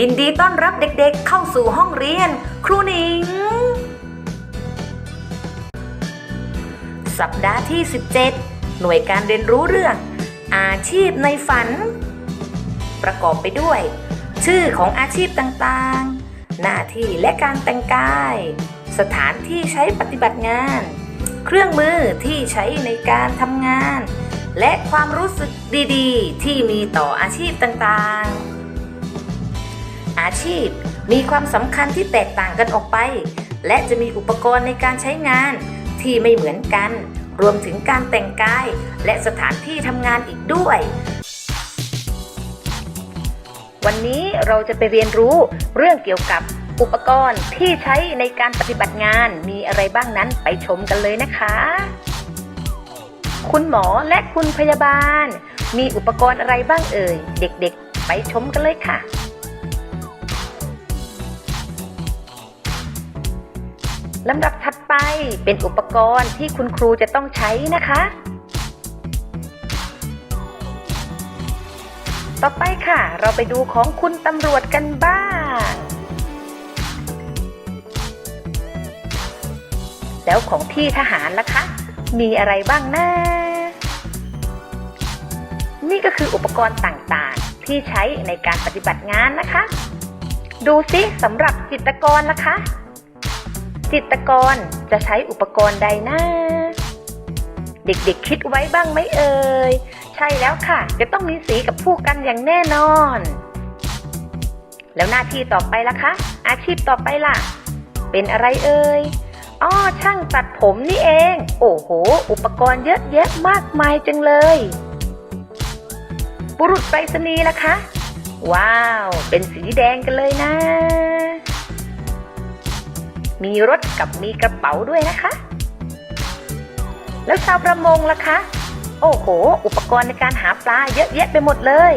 ยินดีต้อนรับเด็กๆเข้าสู่ห้องเรียน ครูหนิง สัปดาห์ที่ 17 หน่วยการเรียนรู้เรื่อง อาชีพในฝัน ประกอบไปด้วย ชื่อของอาชีพต่างๆ หน้าที่และการแต่งกาย สถานที่ใช้ปฏิบัติงาน เครื่องมือที่ใช้ในการทำงาน และความรู้สึกดีๆ ที่มีต่ออาชีพต่างๆ อาชีพ มีความสำคัญที่แตกต่างกันออกไป และจะมีอุปกรณ์ในการใช้งาน ที่ไม่เหมือนกัน รวมถึงการแต่งกาย และสถานที่ทำงานอีกด้วย วันนี้เราจะไปเรียนรู้เรื่องเกี่ยวกับอุปกรณ์ที่ใช้ในการปฏิบัติงานมีอะไรบ้างนั้นไปชมกันเลยนะคะ คุณหมอและคุณพยาบาล มีอุปกรณ์อะไรบ้างเอ่ย เด็กๆ ไปชมกันเลยค่ะ ลำดับถัดไปเป็นอุปกรณ์ที่คุณครูจะต้องใช้นะคะ ต่อไปค่ะ เราไปดูของคุณตำรวจกันบ้าง แล้วของพี่ทหารล่ะคะ มีอะไรบ้างนะ นี่ก็คืออุปกรณ์ต่างๆ ที่ใช้ในการปฏิบัติงานนะคะ ดูซิสำหรับจิตรกรล่ะคะ จิตกรจะใช้อุปกรณ์ใดนะเด็กๆคิดไว้บ้างไหมเอ่ย ใช่แล้วค่ะ จะต้องมีสีกับผู้กันอย่างแน่นอน แล้วหน้าที่ต่อไปล่ะคะ อาชีพต่อไปล่ะ เป็นอะไรเอ่ยอ้อช่างตัดผมนี่เอง โอ้โห อุปกรณ์เยอะแยะมากมายจังเลย บุรุษไปรษณีย์ล่ะคะ ว้าว เป็นสีแดงกันเลยนะ มีรถกับมีกระเป๋าด้วยนะคะ แล้วชาวประมงล่ะคะ โอ้โห อุปกรณ์ในการหาปลาเยอะแยะไปหมดเลย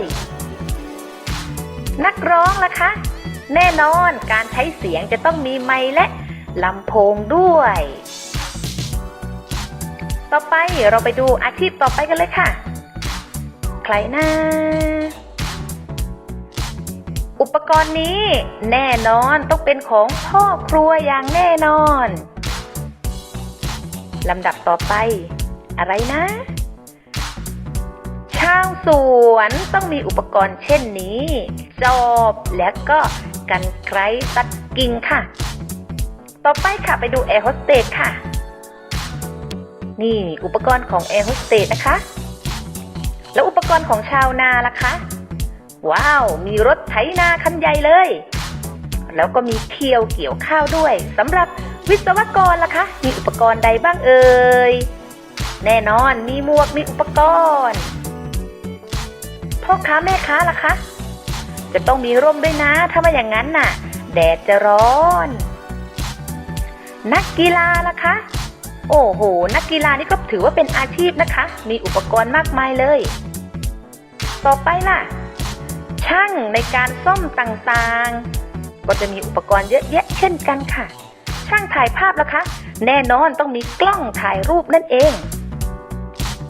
นักร้องล่ะคะ แน่นอนการใช้เสียงจะต้องมีไมค์และลำโพงด้วย ต่อไปเราไปดูอาชีพต่อไปกันเลยค่ะ ใครนะ อุปกรณ์นี้แน่นอนต้องเป็นของพ่อครัวอย่างแน่นอนลำดับต่อไป อะไรนะ ชาวสวนต้องมีอุปกรณ์เช่นนี้ จอบและก็กันไกรตัดกิ่งค่ะ ต่อไปค่ะไปดูแอร์โฮสเตสค่ะ นี่อุปกรณ์ของแอร์โฮสเตสนะคะ แล้วอุปกรณ์ของชาวนาล่ะคะ ว้าว มีรถไถนาคันใหญ่เลย แล้วก็มีเคียวเกี่ยวข้าวด้วยสำหรับวิศวกรล่ะคะ มีอุปกรณ์ใดบ้างเอ่ย แน่นอนมีหมวกมีอุปกรณ์ พ่อค้าแม่ค้าล่ะคะ จะต้องมีร่มด้วยนะ ถ้าไม่อย่างนั้นน่ะ แดดจะร้อน นักกีฬาล่ะคะ โอ้โห นักกีฬานี่ก็ถือว่าเป็นอาชีพนะคะ มีอุปกรณ์มากมายเลย ต่อไปล่ะ ช่างในการซ่อมต่างๆ ก็จะมีอุปกรณ์เยอะแยะเช่นกันค่ะ ช่างถ่ายภาพละคะ แน่นอนต้องมีกล้องถ่ายรูปนั่นเอง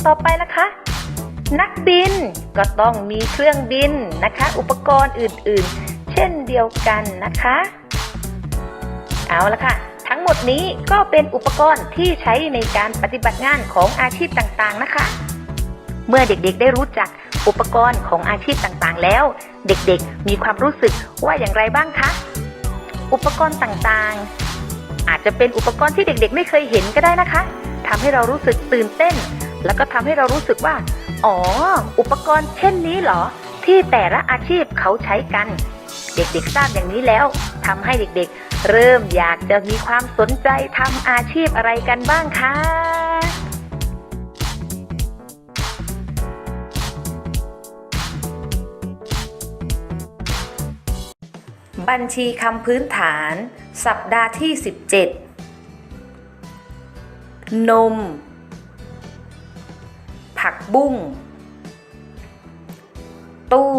ต่อไปละคะ นักบินก็ต้องมีเครื่องบินนะคะ อุปกรณ์อื่นๆ เช่นเดียวกันนะคะ เอาละค่ะ ทั้งหมดนี้ก็เป็นอุปกรณ์ที่ใช้ในการปฏิบัติงานของอาชีพต่างๆนะคะ เมื่อเด็กๆได้รู้จัก อุปกรณ์ของอาชีพต่างๆ แล้ว เด็กๆ มีความรู้สึกว่าอย่างไรบ้างคะ อุปกรณ์ต่างๆ อาจจะเป็นอุปกรณ์ที่เด็กๆ ไม่เคยเห็นก็ได้นะคะทำให้เรารู้สึกตื่นเต้น แล้วก็ทำให้เรารู้สึกว่า อ๋อ อุปกรณ์เช่นนี้เหรอ ที่แต่ละอาชีพเขาใช้กัน เด็กๆ ทราบอย่างนี้แล้วทำให้เด็กๆ เริ่มอยากจะมีความสนใจทำอาชีพอะไรกันบ้างคะ บัญชีคำพื้นฐาน สัปดาห์ที่ 17 นม ผักบุ้ง ตู้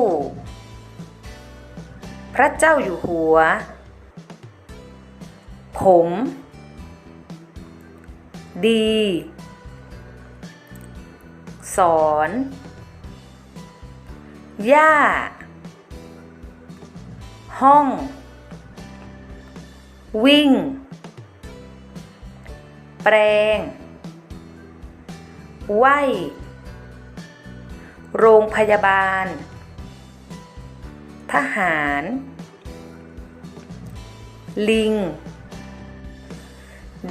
พระเจ้าอยู่หัว ผม ดี สอน ย่า ห้อง วิ่ง แปลงไหวโรงพยาบาล ทหาร ลิง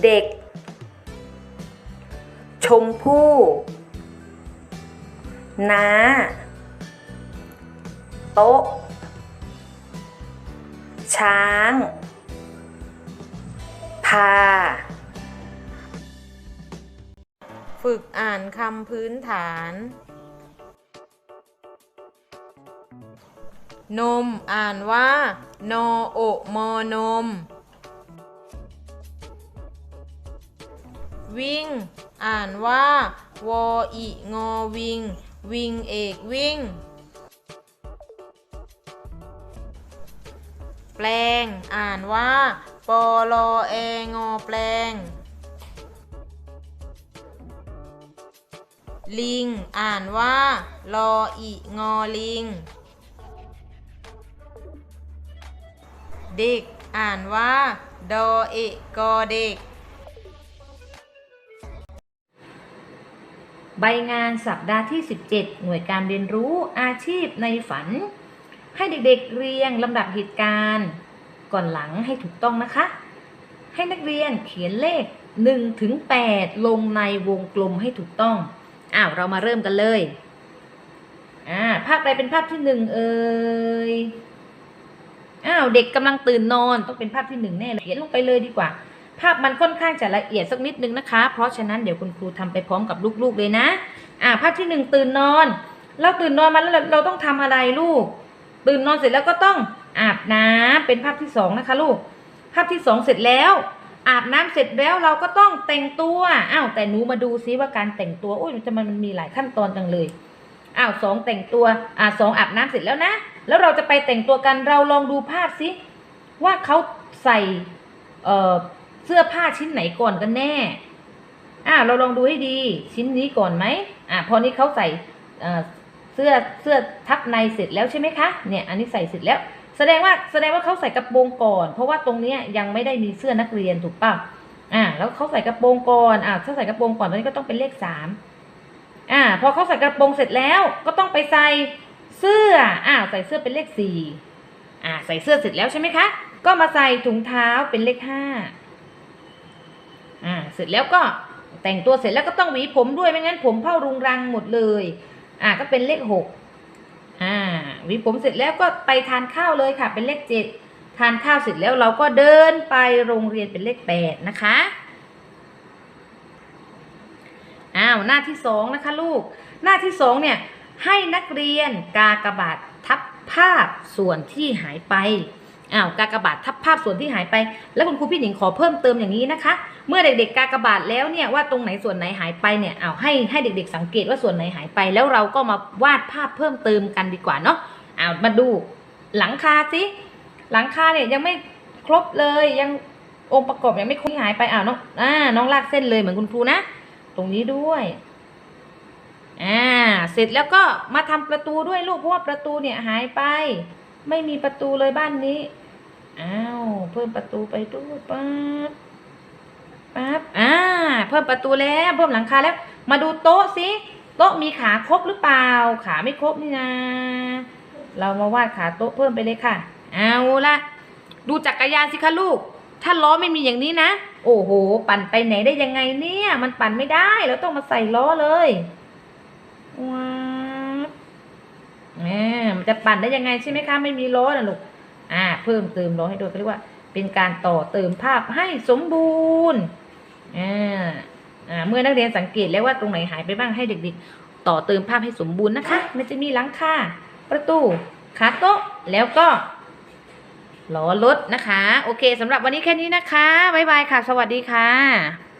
เด็ก ชมพู่น้า โต๊ะ ช้าง พา ฝึกอ่านคำพื้นฐาน นมอ่านว่า โนอโอมอนม วิ่ง อ่านว่าวออิงอวิง วิงเอกวิ่ง แปลง อ่านว่าปอลอเองอแปลง ลิง อ่านว่าลออิงอลิง เด็ก อ่านว่าดอเอะกอเด็ก ใบงานสัปดาห์ที่ 17 หน่วยการเรียนรู้อาชีพในฝัน ให้เด็กๆเรียงลำดับเหตุการณ์ ก่อนหลังให้ถูกต้องนะคะ ให้นักเรียนเขียนเลข1ถึง8ลงในวงกลมให้ถูกต้อง อ้าว เรามาเริ่มกันเลยอ่าภาพใดเป็นภาพที่หนึ่งเอ่ยอ้าวเด็กกำลังตื่นนอนต้องเป็นภาพที่หนึ่งแน่เลยเขียนลงไปเลยดีกว่า ภาพมันค่อนข้างจะละเอียดสักนิดนึงนะคะ เพราะฉะนั้นเดี๋ยวคุณครูทำไปพร้อมกับลูกๆเลยนะ อ่า ภาพที่หนึ่งตื่นนอน เราตื่นนอนมาแล้วเราเราต้องทำอะไรลูก ตื่นนอนเสร็จแล้วก็ต้องอาบน้ำเป็นภาพที่สองนะคะลูก ภาพที่สองเสร็จแล้ว อาบน้ำเสร็จแล้วเราก็ต้องแต่งตัวอ้าวแต่หนูมาดูซิว่าการแต่งตัวโอ้ยมันจะมันมีหลายขั้นตอนจังเลยอ้าวสองแต่งตัวอ่าสองอาบน้ำเสร็จแล้วนะ แล้วเราจะไปแต่งตัวกันเราลองดูภาพสิว่าเขาใส่เอ่อเสื้อผ้าชิ้นไหนก่อนกันแน่อ่าเราลองดูให้ดีชิ้นนี้ก่อนไหมอ่าพอนี้เขาใส่เอ่อ เสื้อเสื้อทับในเสร็จแล้วใช่ไหมคะเนี่ยอันนี้ใส่เสร็จแล้ว แสดงว่าแสดงว่าเขาใส่กระโปรงก่อน เพราะว่าตรงเนี้ยยังไม่ได้มีเสื้อนักเรียนถูกป่ะอ่าแล้วเขาใส่กระโปรงก่อนอ่าถ้าใส่กระโปรงก่อนตอนนี้ก็ต้องเป็นเลขสามอ่าพอเขาใส่กระโปรงเสร็จแล้วก็ต้องไปใส่เสื้ออ่าใส่เสื้อเป็นเลขสี่อ่าใส่เสื้อเสร็จแล้วใช่ไหมคะก็มาใส่ถุงเท้าเป็นเลขห้าอ่าเสร็จแล้วก็แต่งตัวเสร็จแล้วก็ต้องหวีผมด้วยไม่งั้นผมเผ่ารุงรังหมดเลย อ่าก็เป็นเลขหกอ่าหวีผมเสร็จแล้วก็ไปทานข้าวเลยค่ะ เป็นเลขเจ็ดทานข้าวเสร็จแล้วเราก็เดินไปโรงเรียนเป็นเลขแปดนะคะอ้าวหน้าที่สองนะคะลูก หน้าที่สองเนี่ยให้นักเรียนกากบาททับภาพส่วนที่หายไป อ้าวกากบาททับภาพส่วนที่หายไป แล้วคุณครูพี่หนิงขอเพิ่มเติมอย่างนี้นะคะ เมื่อเด็กๆกากบาทแล้วเนี่ยว่าตรงไหนส่วนไหนหายไปเนี่ยอ้าวให้ให้เด็ก ๆ สังเกตว่าส่วนไหนหายไป แล้วเราก็มาวาดภาพเพิ่มเติมกันดีกว่าเนาะอ้าวมาดูหลังคาสิหลังคาเนี่ยยังไม่ครบเลยยังองค์ประกอบยังไม่ครบหายไปอ้าวน้องอ่าน้องลากเส้นเลยเหมือนคุณครูนะ ตรงนี้ด้วยอ่าเสร็จแล้วก็มาทำประตูด้วยลูกเพราะว่าประตูเนี่ยหายไป ไม่มีประตูเลยบ้านนี้ อ้าวเพิ่มประตูไปด้วยปั๊บปั๊บอ่า เพิ่มประตูแล้วเพิ่มหลังคาแล้ว มาดูโต๊ะสิโต๊ะมีขาครบหรือเปล่า ขาไม่ครบนี่นะ เรามาวาดขาโต๊ะเพิ่มไปเลยค่ะ เอาละดูจักรยานสิคะลูก ถ้าล้อไม่มีอย่างนี้นะ โอ้โห ปั่นไปไหนได้ยังไงเนี่ย มันปั่นไม่ได้เราต้องมาใส่ล้อเลยว้าแหมมันจะปั่นได้ยังไงใช่ไหมคะ ไม่มีล้อนะลูก อ่าเพิ่มเติมล้อให้ด้วยเขาเรียกว่า เป็นการต่อเติมภาพให้สมบูรณ์อ่าอ่าเมื่อนักเรียนสังเกตแล้วว่าตรงไหนหายไปบ้างให้เด็กๆ ต่อเติมภาพให้สมบูรณ์นะคะ มันจะมีหลังคาประตูขาโต๊ะแล้วก็ล้อรถนะคะ โอเคสำหรับวันนี้แค่นี้นะคะบ๊ายบายค่ะ สวัสดีค่ะ